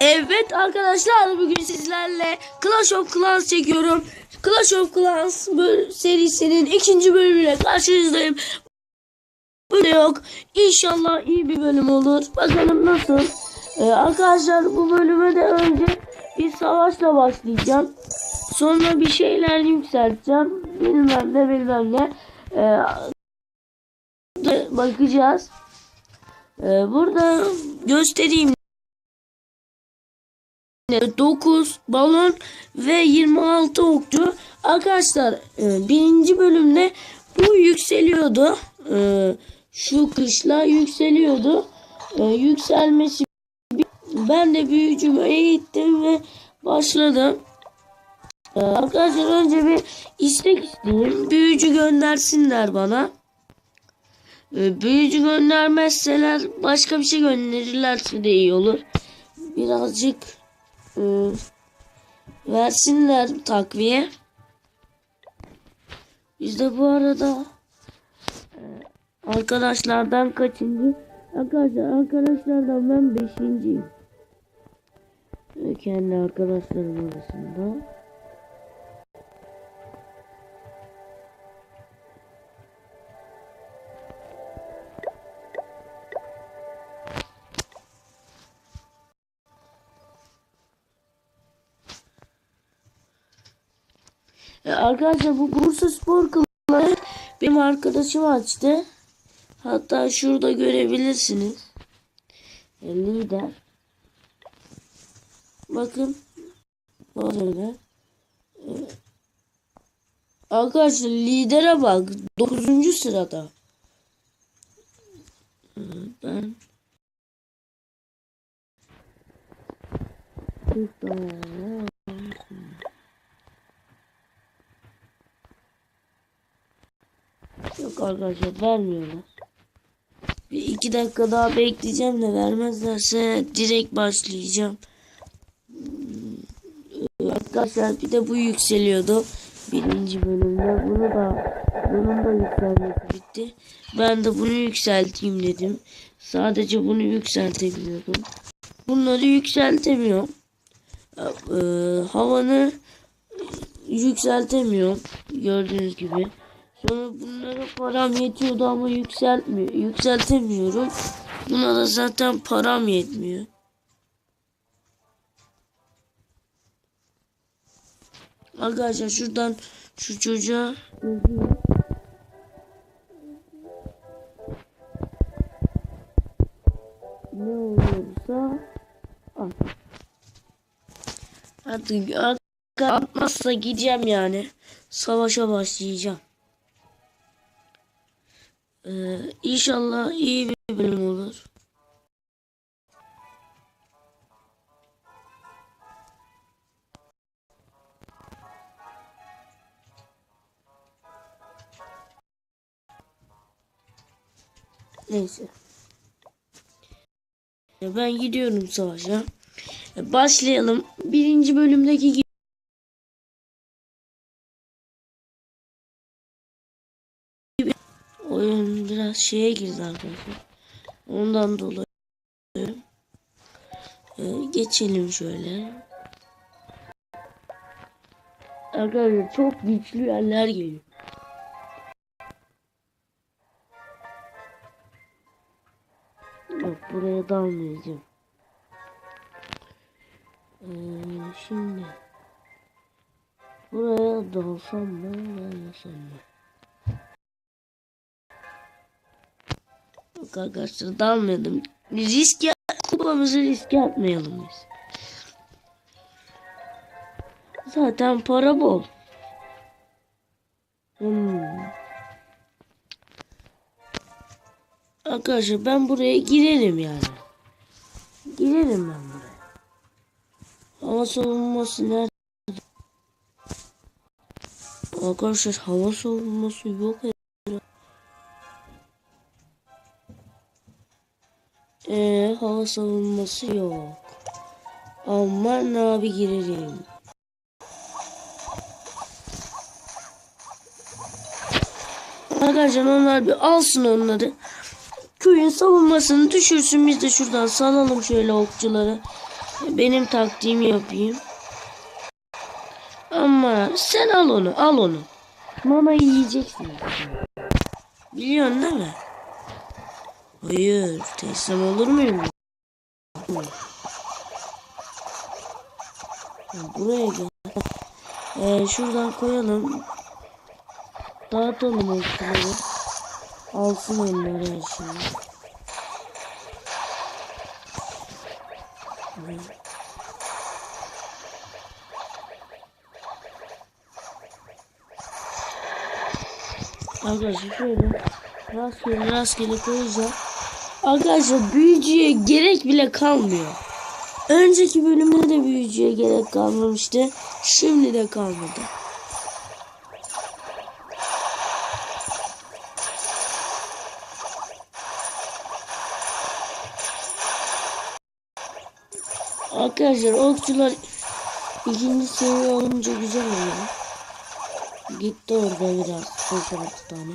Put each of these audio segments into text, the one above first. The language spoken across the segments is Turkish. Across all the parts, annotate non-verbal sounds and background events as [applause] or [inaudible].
Evet arkadaşlar bugün sizlerle Clash of Clans çekiyorum. Clash of Clans serisinin ikinci bölümüyle karşınızdayım. Böyle yok. İnşallah iyi bir bölüm olur. Bakalım nasıl. Ee, arkadaşlar bu bölüme de önce bir savaşla başlayacağım. Sonra bir şeyler yükselteceğim. Bilmem ne bilmem ne. Ee, bakacağız. Ee, burada göstereyim 9 balon ve 26 okçu. Arkadaşlar e, birinci bölümde bu yükseliyordu. E, Şu kışla yükseliyordu. E, Yükselmesi ben de büyücümü eğittim ve başladım. E, Arkadaşlar önce bir istek isteyeyim. Büyücü göndersinler bana. E, Büyücü göndermezseler başka bir şey gönderirlerse de iyi olur. Birazcık e, versinler takviye. Biz de bu arada e, arkadaşlardan kaçıncı? Arkadaşlar arkadaşlardan ben beşinciyim. Kendi arkadaşlarım arasında. E, Arkadaşlar bu Bursa Spor Kulübü benim arkadaşım açtı. Hatta şurada görebilirsiniz. E, lider. Bakın. E, Arkadaşlar lidere bak. 9. sırada. Ben Yok arkadaşlar vermiyorlar. Bir iki dakika daha bekleyeceğim de vermezlerse direkt başlayacağım. Arkadaşlar bir de bu yükseliyordu. Birinci bölümde. Bunu da bunun da yükselmesi bitti. Ben de bunu yükselteyim dedim. Sadece bunu yükseltebiliyordum. Bunları yükseltemiyorum. Ee, havanı yükseltemiyorum. Gördüğünüz gibi. Sonra bunlara param yetiyordu ama yükseltmiyor. Yükseltemiyorum. Buna da zaten param yetmiyor. Arkadaşlar şuradan şu çocuğa ne olursa at. Artık atmazsa gideceğim yani. Savaşa başlayacağım. Ee, inşallah iyi bir bölüm olur. Neyse. Ben gidiyorum savaşa. Ya Başlayalım. Birinci bölümdeki gibi. Oyun biraz şeye girdi arkadaşlar. Ondan dolayı Ee, geçelim şöyle. Arkadaşlar çok güçlü yerler geliyor. Yok buraya dalmayacağım. Ee, şimdi buraya dalsam mı dalmasam mı? Yok arkadaşlar dalmadım. Risk ya kupamızı riske atmayalım biz. Zaten para bol. Hmm. Arkadaşlar ben buraya girerim yani. Girerim ben buraya. Hava savunması nerede? Arkadaşlar hava savunması yok herhalde. Ee, hava savunması yok. Aman abi girerim. Arkadaşlar onlar bir alsın onları. Köyün savunmasını düşürsün. Biz de şuradan salalım şöyle okçuları. Benim taktiğimi yapayım. Ama sen al onu al onu. Manayı yiyeceksin. Biliyorsun değil mi? Hayır. Teslim olur muyum? Ya Buraya gel. Ee, şuradan koyalım. Dağıtalım okçuları. Alsın onları şeyi. Arkadaşlar şöyle rastgele rastgele koyacağım. Arkadaşlar büyücüye gerek bile kalmıyor. Önceki bölümde de büyücüye gerek kalmamıştı. Şimdi de kalmadı. Arkadaşlar okçular ikinci seviye olunca güzel oluyor. Gitti orada biraz 5-6 tane.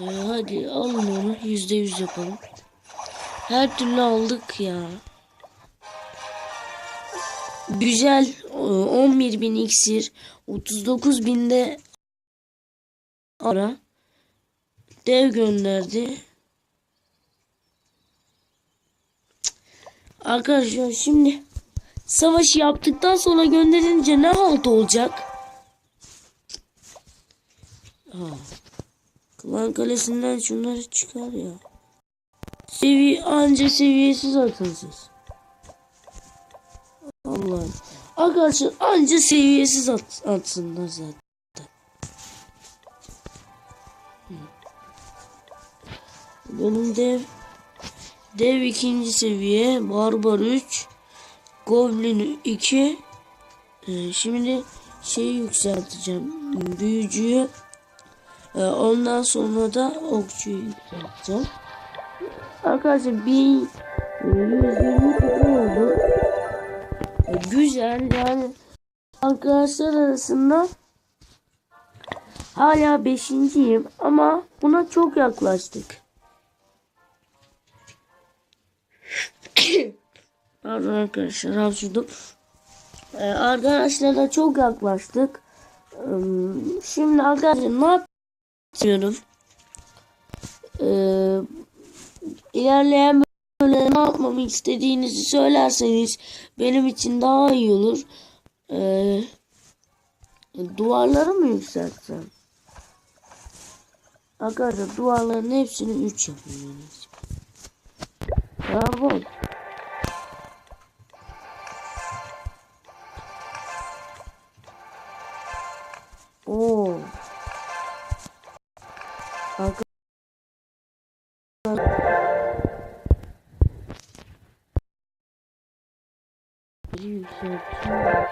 Ee, hadi alın onu yüzde yüz yapalım. Her türlü aldık ya. Güzel 11 bin iksir 39 binde ara dev gönderdi. Arkadaşlar şimdi savaşı yaptıktan sonra gönderince ne halt olacak? Ha. Klan kalesinden şunları çıkar ya. Sevi anca seviyesiz atın siz. Allah'ım. Arkadaşlar anca seviyesiz at, atsınlar zaten. Benim dev dev ikinci seviye barbar 3 goblin 2 ee, şimdi şeyi yükselteceğim büyücüyü ee, ondan sonra da okçuyu yükselteceğim. Arkadaşlar 1120 kupa oldu. Ee, güzel yani arkadaşlar arasında hala beşinciyim ama buna çok yaklaştık. [coughs] Pardon arkadaşlar hapşurdum. Ee, arkadaşlarla çok yaklaştık. Ee, Şimdi arkadaşlar ne yapıyorum? Ee, ilerleyen böyle ne yapmamı istediğinizi söylerseniz benim için daha iyi olur. Ee, duvarları mı yükseltsem? Arkadaşlar duvarların hepsini 3 yapayım. Bravo. Oo. Arka- Biri yükseltiyorum.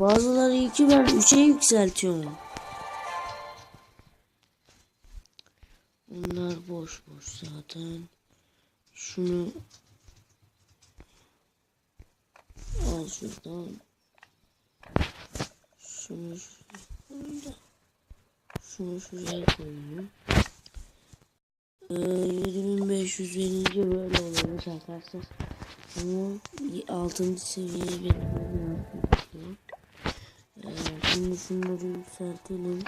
Bazıları iki ben üçe yükseltiyorum. Bunlar boş boş zaten. Şunu al şuradan. Şunu şurada. Şunu şuraya koyayım. Ee, 7500 verince böyle oluyor arkadaşlar. Bunu 6. seviyeye gerekiyor. Ee, şimdi şunları yükseltelim.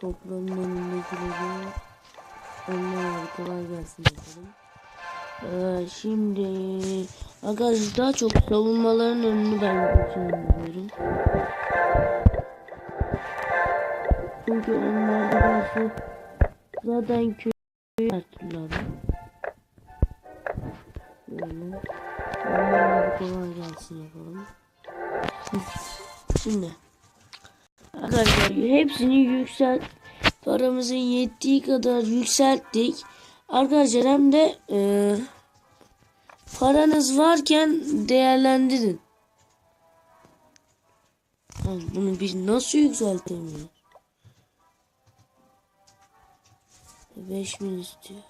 Topların önündekileri onlara kolay gelsin bakalım. Ee, şimdi arkadaşlar daha çok savunmaların önünü ben düşünüyorum. Çünkü onlarda karşı zaten köyü attılar. Böyle. Onlara kolay gelsin yapalım. Şimdi arkadaşlar hepsini yükselt paramızın yettiği kadar yükselttik. Arkadaşlar hem de e, paranız varken değerlendirin. Bunu bir nasıl yükseltemiyor? 5000 istiyor.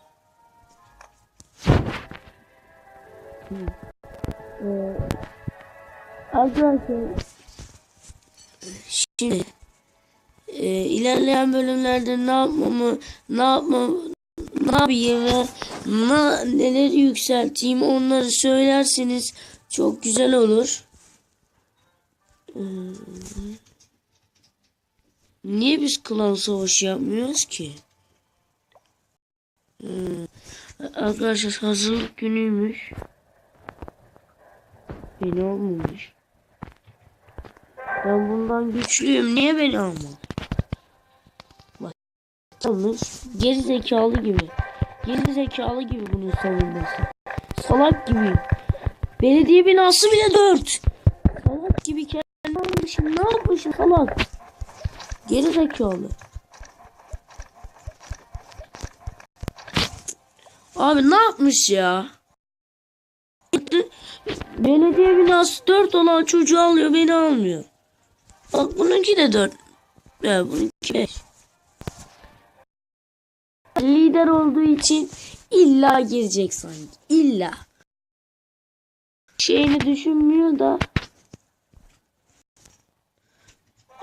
Ee, Arkadaşlar şimdi e, ilerleyen bölümlerde ne yapmamı ne yapmam ne yapayım ve na, neleri yükselteyim onları söylerseniz çok güzel olur. Ee, Niye biz klan savaşı yapmıyoruz ki? Ee, Arkadaşlar hazırlık günüymüş. Beni almamış. Ben bundan güçlüyüm. Niye beni alma? Bak. Geri zekalı gibi. Geri zekalı gibi bunun savunması. Salak gibi. Belediye binası bile dört. Salak gibi kendi almışım. Ne yapmışım salak? Geri zekalı. Abi ne yapmış ya? Belediye binası 4 olan çocuğu alıyor beni almıyor. Bak bununki de 4. Ya bununki 5. Lider olduğu için illa girecek sanki. İlla. Şeyini düşünmüyor da.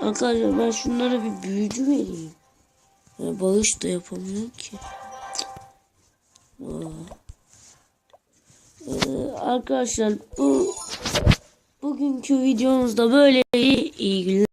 Arkadaşlar ben şunlara bir büyücü vereyim. Ya bağış da yapamıyorum ki. Ee, arkadaşlar bu bugünkü videomuzda böyle iyi günler.